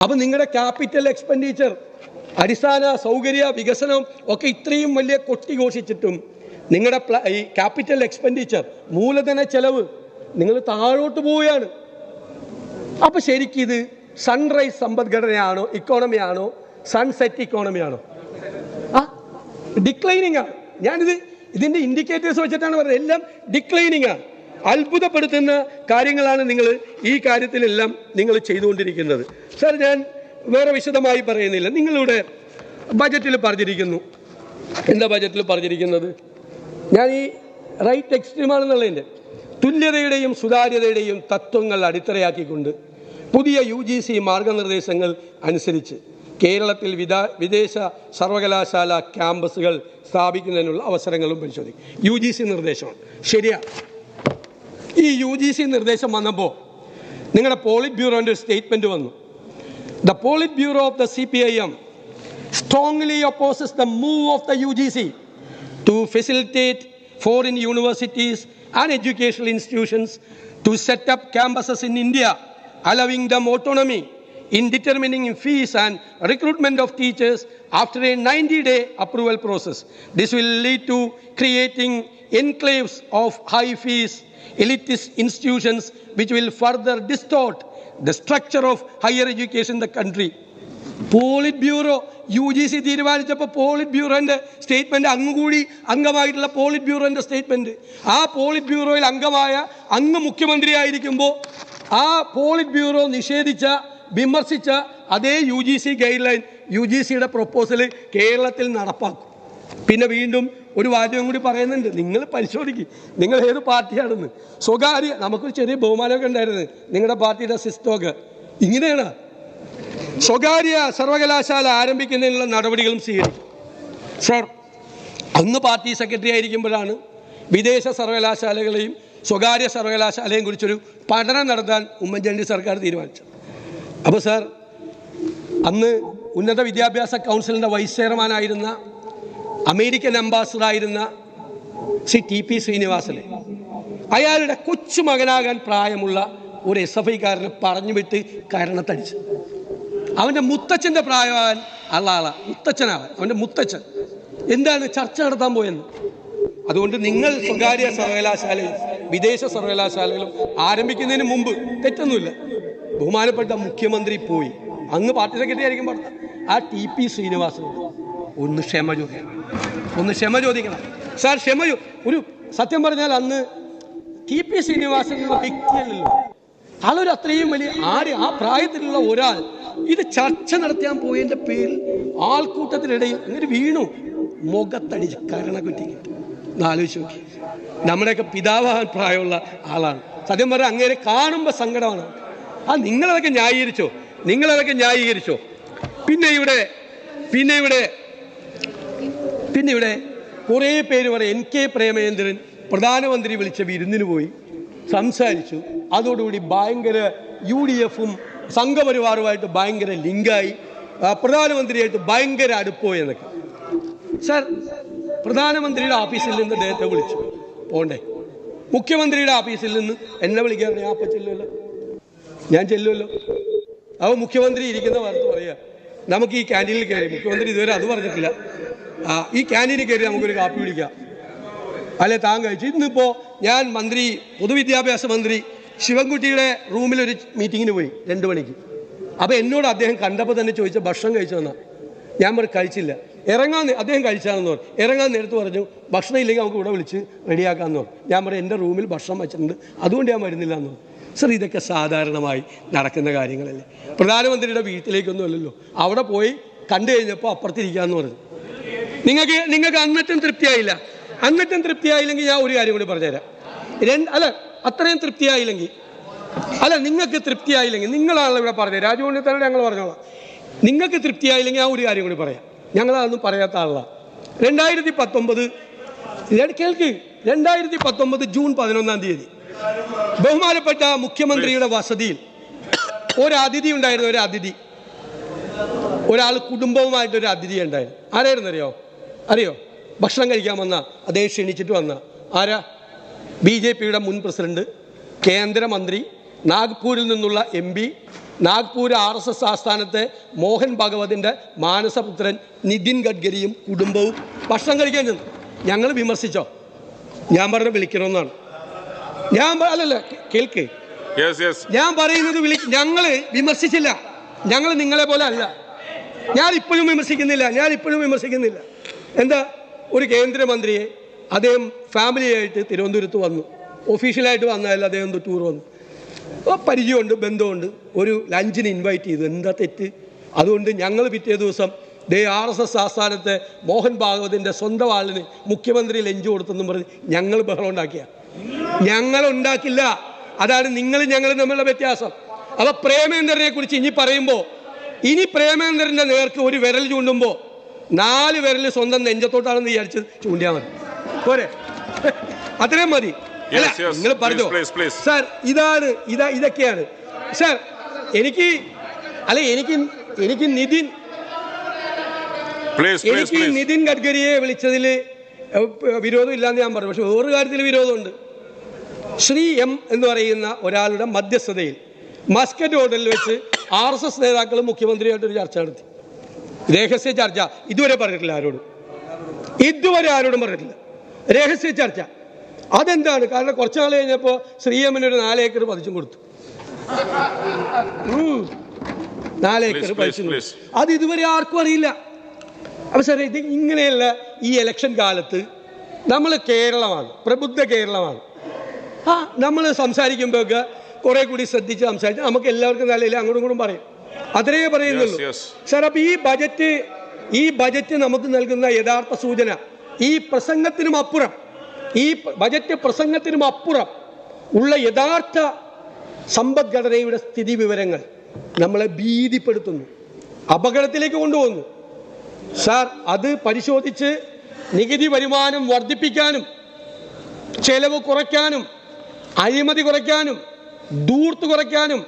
അപ്പൊ നിങ്ങളുടെ capital expenditure അടിസ്ഥാന സൗകര്യ വികസനം ഒക്കെ ഇത്രയും വലിയ കൊട്ടിഘോഷിച്ചിട്ടും നിങ്ങളുടെ പ്ല- ഈ ക്യാപിറ്റൽ എക്സ്പെൻഡിച്ചർ മൂലധന ചെലവ് നിങ്ങൾ താഴോട്ട് പോവുകയാണ്. അപ്പൊ ശരിക്കും ഇത് സൺറൈസ് സമ്പദ്ഘടനയാണോ ഇക്കോണമിയാണോ സൺസെറ്റ് ഇക്കോണമിയാണോ ആ ഡിക്ലൈനിങ് ആണ്. ഞാനിത് ഇതിന്റെ ഇൻഡിക്കേറ്റേഴ്സ് വെച്ചിട്ടാണ് പറയുന്നത് എല്ലാം ഡിക്ലൈനിങ് ആണ്. അത്ഭുതപ്പെടുത്തുന്ന കാര്യങ്ങളാണ് നിങ്ങൾ ഈ കാര്യത്തിലെല്ലാം നിങ്ങൾ ചെയ്തുകൊണ്ടിരിക്കുന്നത്. സാർ ഞാൻ വേറെ വിശദമായി പറയുന്നില്ല. നിങ്ങളുടെ ബജറ്റിൽ പറഞ്ഞിരിക്കുന്നു. എന്താ ബജറ്റിൽ പറഞ്ഞിരിക്കുന്നത്? ഞാൻ ഈ റൈറ്റ് എക്സ്ട്രീമാണെന്നുള്ളതിന്റെ തുല്യതയുടെയും സുതാര്യതയുടെയും തത്വങ്ങൾ അടിത്തറയാക്കിക്കൊണ്ട് പുതിയ യു ജി സി മാർഗനിർദ്ദേശങ്ങൾ അനുസരിച്ച് കേരളത്തിൽ വിദാ വിദേശ സർവകലാശാല ക്യാമ്പസുകൾ സ്ഥാപിക്കുന്നതിനുള്ള അവസരങ്ങളും പരിശോധിക്കും. യു ജി സി നിർദ്ദേശമാണ്. ശരിയാണ് ഈ യു ജി സി നിർദ്ദേശം വന്നപ്പോൾ നിങ്ങളുടെ പോളിറ്റ് ബ്യൂറോൻ്റെ ഒരു സ്റ്റേറ്റ്മെൻറ്റ് വന്നു the politburo of the C P I M strongly opposes the move of the UGC to facilitate foreign universities and educational institutions to set up campuses in India, allowing them autonomy in determining fees and recruitment of teachers after a 90-day approval process. This will lead to creating enclaves of high fees, elitist institutions which will further distort the structure of higher education in the country. Polit bureau U G C തീരുമാനിച്ചപ്പോൾ polit ബ്യൂറോന്റെ statement അങ്ങുകൂടി അംഗമായിട്ടുള്ള polit ബ്യൂറോന്റെ statement ആ polit ബ്യൂറോയിൽ അംഗമായ അങ്ങ് മുഖ്യമന്ത്രിയായിരിക്കുമ്പോൾ ആ പോളിറ്റ് ബ്യൂറോ നിഷേധിച്ച വിമർശിച്ച അതേ U G C guideline U G സിയുടെ പ്രൊപ്പോസൽ കേരളത്തിൽ നടപ്പാക്കും പിന്നെ വീണ്ടും ഒരു വാചകം കൂടി പറയുന്നുണ്ട്. നിങ്ങൾ പരിശോധിക്കും. നിങ്ങൾ ഏത് പാർട്ടിയാണെന്ന്. സ്വകാര്യ നമുക്കൊരു ചെറിയ ബഹുമാനമൊക്കെ ഉണ്ടായിരുന്നു. നിങ്ങളുടെ പാർട്ടിയുടെ സിസ്റ്റോക്ക് ഇങ്ങനെയാണ്. സ്വകാര്യ സർവകലാശാല ആരംഭിക്കുന്നതിനുള്ള നടപടികളും സ്വീകരിക്കും. സർ. അന്ന് പാർട്ടി സെക്രട്ടറി ആയിരിക്കുമ്പോഴാണ് വിദേശ സർവകലാശാലകളെയും സ്വകാര്യ സർവകലാശാലയും കുറിച്ചൊരു പഠനം നടത്താൻ ഉമ്മൻചാണ്ടി സർക്കാർ തീരുമാനിച്ചത്. അപ്പോൾ സാർ അന്ന് ഉന്നത വിദ്യാഭ്യാസ കൗൺസിലിന്റെ വൈസ് ചെയർമാനായിരുന്ന അമേരിക്കൻ അംബാസഡറായിരുന്ന ശ്രീ ടി പി ശ്രീനിവാസനെ. അയാളുടെ കൊച്ചു കൊച്ചുമകനാകാൻ പ്രായമുള്ള ഒരു എസ് എഫ് ഐക്കാരനെ പറഞ്ഞു വിട്ട് കരണത്തടിച്ചു. അവന്റെ മുത്തച്ഛന്റെ പ്രായമാകാൻ അള്ളാള മുത്തച്ഛനാവാൻ അവന്റെ മുത്തച്ഛൻ. എന്താണ് ചർച്ച നടത്താൻ പോയെന്ന്? അതുകൊണ്ട് നിങ്ങൾ സ്വകാര്യ സർവകലാശാലയും വിദേശ സർവകലാശാലകളും ആരംഭിക്കുന്നതിന് മുമ്പ് തെറ്റൊന്നുമില്ല. ബഹുമാനപ്പെട്ട മുഖ്യമന്ത്രി പോയി. അങ്ങ് പാർട്ടി സെക്രട്ടറി ആയിരിക്കും പറഞ്ഞത്. ആ ടി പി ശ്രീനിവാസനോട് ഒന്ന് ക്ഷമ ചോദിക്കണം. ഒന്ന് ക്ഷമ ചോദിക്കണം. സാർ ക്ഷമ ഒരു സത്യം പറഞ്ഞാൽ അന്ന് ടി പി ശ്രീനിവാസൻ എന്ന വ്യക്തിയല്ലല്ലോ. ആളൊരു അത്രയും വലിയ ആര് ആ പ്രായത്തിലുള്ള ഒരാൾ ഇത് ചർച്ച നടത്താൻ പോയതിന്റെ പേരിൽ ആൾക്കൂട്ടത്തിനിടയിൽ അങ്ങനെ വീണു. മുഖത്തടിച്ച് കരണ കുറ്റി ഒന്ന് ആലോചിച്ച് നോക്കി. നമ്മുടെയൊക്കെ പിതാവാൻ പ്രായമുള്ള ആളാണ്. സത്യം പറഞ്ഞാൽ അങ്ങേരെ കാണുമ്പോൾ സങ്കടമാണ്. ആ നിങ്ങളതൊക്കെ ന്യായീകരിച്ചോ? നിങ്ങളതൊക്കെ ന്യായീകരിച്ചോ? പിന്നെ ഇവിടെ പിന്നെ ഇവിടെ പിന്നെ ഇവിടെ കുറേ പേര് പറയും എൻ കെ പ്രേമചന്ദ്രൻ പ്രധാനമന്ത്രി വിളിച്ച വിരുന്നിന് പോയി. സംസാരിച്ചു. അതോടുകൂടി ഭയങ്കര യു ഡി എഫും സംഘപരിവാറുമായിട്ട് ഭയങ്കര ലിങ്കായി. പ്രധാനമന്ത്രിയായിട്ട് ഭയങ്കര അടുപ്പോ എന്നൊക്കെ സാർ പ്രധാനമന്ത്രിയുടെ ഓഫീസിൽ നിന്ന് അദ്ദേഹത്തെ വിളിച്ചു. പോണ്ടേ. മുഖ്യമന്ത്രിയുടെ ഓഫീസിൽ നിന്ന് എന്നെ വിളിക്കാൻ ഞാൻ അപ്പം ചെല്ലുമല്ലോ. ഞാൻ ചെല്ലുമല്ലോ. അവ മുഖ്യമന്ത്രി ഇരിക്കുന്ന വാർത്ത പറയുക നമുക്ക് ഈ ക്യാന്റീനിൽ കയറി. മുഖ്യമന്ത്രി ഇതുവരെ അത് പറഞ്ഞിട്ടില്ല. ആ ഈ ക്യാന്റീനിൽ കയറി നമുക്കൊരു കാപ്പി കുടിക്കാം. അല്ലെ താൻ കഴിച്ചു. ഇന്നിപ്പോൾ ഞാൻ മന്ത്രി പൊതുവിദ്യാഭ്യാസ മന്ത്രി ശിവൻകുട്ടിയുടെ റൂമിൽ ഒരു മീറ്റിങ്ങിന് പോയി രണ്ട് മണിക്ക്. അപ്പോൾ എന്നോട് അദ്ദേഹം കണ്ടപ്പോൾ തന്നെ ചോദിച്ച ഭക്ഷണം കഴിച്ചു വന്നാ ഞാൻ പറഞ്ഞു കഴിച്ചില്ല. ഇറങ്ങാൻ അദ്ദേഹം കഴിച്ചാണെന്ന് പറഞ്ഞു. ഇറങ്ങാൻ നേരത്ത് പറഞ്ഞു ഭക്ഷണം ഇല്ലെങ്കിൽ നമുക്ക് ഇവിടെ വിളിച്ച് റെഡിയാക്കാമെന്ന് പറഞ്ഞു. ഞാൻ പറഞ്ഞു എന്റെ റൂമിൽ ഭക്ഷണം വെച്ചിട്ടുണ്ട്. അതുകൊണ്ട് ഞാൻ വരുന്നില്ല എന്ന് പറഞ്ഞു. സർ ഇതൊക്കെ സാധാരണമായി നടക്കുന്ന കാര്യങ്ങളല്ലേ? പ്രധാനമന്ത്രിയുടെ വീട്ടിലേക്കൊന്നും അല്ലല്ലോ അവിടെ പോയി കണ്ടു കഴിഞ്ഞപ്പോൾ അപ്പുറത്തിരിക്കാന്ന് പറഞ്ഞു. നിങ്ങൾക്ക് നിങ്ങൾക്ക് അന്നറ്റം തൃപ്തിയായില്ല. അന്നറ്റം തൃപ്തിയായില്ലെങ്കിൽ ഞാൻ ഒരു കാര്യം കൂടി പറഞ്ഞുതരാം. രണ്ട് അല്ല അത്രയും തൃപ്തിയായില്ലെങ്കിൽ അല്ല നിങ്ങൾക്ക് തൃപ്തിയായില്ലെങ്കിൽ നിങ്ങളാണല്ലോ ഇവിടെ പറഞ്ഞത്. രാജുകൊണ്ടിത്തന്നെ ഞങ്ങൾ പറഞ്ഞോളാം. നിങ്ങൾക്ക് തൃപ്തിയായില്ലെങ്കിൽ ആ ഒരു കാര്യം കൂടി പറയാം. ഞങ്ങളതൊന്നും പറയാത്ത ആളാണ് രണ്ടായിരത്തി പത്തൊമ്പത് കേൾക്ക്. രണ്ടായിരത്തി പത്തൊമ്പത് ജൂൺ പതിനൊന്നാം തീയതി. ബഹുമാനപ്പെട്ട മുഖ്യമന്ത്രിയുടെ വസതിയിൽ ഒരു അതിഥി ഉണ്ടായിരുന്നു ഒരു അതിഥി ഒരാൾ കുടുംബവുമായിട്ട് ഒരു അതിഥി ഉണ്ടായിരുന്നു. ആരായിരുന്നു അറിയോ? അറിയോ? ഭക്ഷണം കഴിക്കാൻ വന്ന അദ്ദേഹം ക്ഷണിച്ചിട്ട് വന്ന. ആരാ? ബി ജെ പിയുടെ മുൻ പ്രസിഡന്റ് കേന്ദ്രമന്ത്രി നാഗ്പൂരിൽ നിന്നുള്ള M P Nagpur R S S ആസ്ഥാനത്തെ Mohan ഭഗവതിന്റെ മാനസപുത്രൻ നിതിൻ ഗഡ്കരിയും കുടുംബവും ഭക്ഷണം കഴിക്കാൻ ചെന്നു. ഞങ്ങൾ വിമർശിച്ചോ? ഞാൻ പറഞ്ഞ വിളിക്കണമെന്നാണ്. ഞാൻ അല്ലല്ല കേൾക്ക്. ഞാൻ പറയുന്നത് വിളി ഞങ്ങൾ വിമർശിച്ചില്ല. ഞങ്ങൾ നിങ്ങളെ പോലെ അല്ല. ഞാൻ ഇപ്പോഴും വിമർശിക്കുന്നില്ല. ഞാൻ ഇപ്പോഴും വിമർശിക്കുന്നില്ല. എന്താ? ഒരു കേന്ദ്രമന്ത്രിയെ അദ്ദേഹം ഫാമിലിയായിട്ട് തിരുവനന്തപുരത്ത് വന്നു. ഒഫീഷ്യലായിട്ട് വന്നതല്ല അദ്ദേഹം ടൂർ വന്നു. അപ്പോൾ പരിചയമുണ്ട് ബന്ധമുണ്ട്. ഒരു ലഞ്ചിന് ഇൻവൈറ്റ് ചെയ്തു. എന്താ തെറ്റ്? അതുകൊണ്ട് ഞങ്ങൾ പിറ്റേ ദിവസം ദേ ആർ എസ് എസ് ആസ്ഥാനത്തെ മോഹൻ ഭാഗവതിന്റെ സ്വന്തം ആളിന് മുഖ്യമന്ത്രി ലഞ്ച് കൊടുത്തെന്നും പറഞ്ഞ് ഞങ്ങൾ ബഹളം ഉണ്ടാക്കിയ. ഞങ്ങൾ ഉണ്ടാക്കില്ല അതാണ് നിങ്ങൾ ഞങ്ങൾ തമ്മിലുള്ള വ്യത്യാസം. അപ്പൊ പ്രേമേന്ദ്രനെ കുറിച്ച് ഇനി പറയുമ്പോൾ ഇനി പ്രേമേന്ദ്രന്റെ നേർക്ക് ഒരു വിരൽ ചൂണ്ടുമ്പോൾ നാല് വിരൽ സ്വന്തം നെഞ്ചത്തോട്ടാണെന്ന് വിചാരിച്ച് ചൂണ്ടിയാൽ മതി. പോരെ. അത്രയും മതി. അല്ല. നിങ്ങൾ പറഞ്ഞോ. സാർ ഇതാണ് ഇതാ ഇതൊക്കെയാണ്. സാർ എനിക്ക് അല്ല എനിക്ക് എനിക്ക് നിതിൻ എനിക്ക് നിതിൻ ഗഡ്കരിയെ വിളിച്ചതിൽ വിരോധം ഇല്ലാന്ന് ഞാൻ പറഞ്ഞു. പക്ഷെ വേറൊരു കാര്യത്തിൽ വിരോധമുണ്ട്. ശ്രീ എം എന്ന് പറയുന്ന ഒരാളുടെ മധ്യസ്ഥതയിൽ മസ്കറ്റ് ഹോട്ടലിൽ വെച്ച് ആർ എസ് എസ് നേതാക്കൾ മുഖ്യമന്ത്രിയായിട്ടൊരു ചർച്ച നടത്തി. രഹസ്യ ചർച്ച. ഇതുവരെ പറഞ്ഞിട്ടില്ല ആരോടും. ഇതുവരെ ആരോടും പറഞ്ഞിട്ടില്ല. രഹസ്യ ചർച്ച. അതെന്താണ്? കാരണം കുറച്ച് നാൾ കഴിഞ്ഞപ്പോൾ ശ്രീ എമ്മിന് ഒരു നാലേക്കർ പതിച്ചും കൊടുത്തു. നാലേക്കർ പതിച്ചും അത് ഇതുവരെ ആർക്കും അറിയില്ല. അപ്പൊ സാറേ ഇത് ഇങ്ങനെയുള്ള ഈ ഇലക്ഷൻ കാലത്ത് നമ്മൾ കേരളമാണ് പ്രബുദ്ധ കേരളമാണ്. ആ നമ്മൾ സംസാരിക്കുമ്പോഴൊക്കെ കുറെ കൂടി ശ്രദ്ധിച്ച് സംസാരിച്ച് നമുക്ക് എല്ലാവർക്കും നല്ല അങ്ങോട്ടും ഇങ്ങോട്ടും പറയും. അത്രയേ പറയുന്നുള്ളൂ. സർ അപ്പൊ ഈ ബജറ്റ് ഈ ബജറ്റ് നമുക്ക് നൽകുന്ന യഥാർത്ഥ സൂചന ഈ പ്രസംഗത്തിനും അപ്പുറം ഈ ബജറ്റ് പ്രസംഗത്തിനും അപ്പുറം ഉള്ള യഥാർത്ഥ സമ്പദ്ഘടനയുടെ സ്ഥിതി വിവരങ്ങൾ നമ്മളെ ഭീതിപ്പെടുത്തുന്നു അപകടത്തിലേക്ക് കൊണ്ടുപോകുന്നു. സാർ അത് പരിശോധിച്ച് നികുതി വരുമാനം വർദ്ധിപ്പിക്കാനും ചെലവ് കുറയ്ക്കാനും അഴിമതി കുറയ്ക്കാനും ദൂർത്ത് കുറയ്ക്കാനും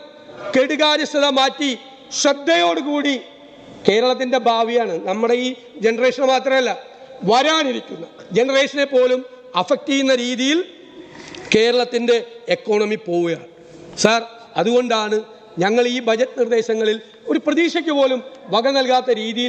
കെടുകാര്യസ്ഥത മാറ്റി ശ്രദ്ധയോടുകൂടി കേരളത്തിന്റെ ഭാവിയാണ് നമ്മുടെ ഈ ജനറേഷൻ മാത്രമല്ല വരാനിരിക്കുന്ന ജനറേഷനെ പോലും അഫക്റ്റ് ചെയ്യുന്ന രീതിയിൽ കേരളത്തിന്റെ എക്കോണമി പോവുകയാണ്. സാർ അതുകൊണ്ടാണ് ഞങ്ങൾ ഈ ബജറ്റ് നിർദ്ദേശങ്ങളിൽ ഒരു പ്രതീക്ഷയ്ക്ക് പോലും വക നൽകാത്ത രീതിയിൽ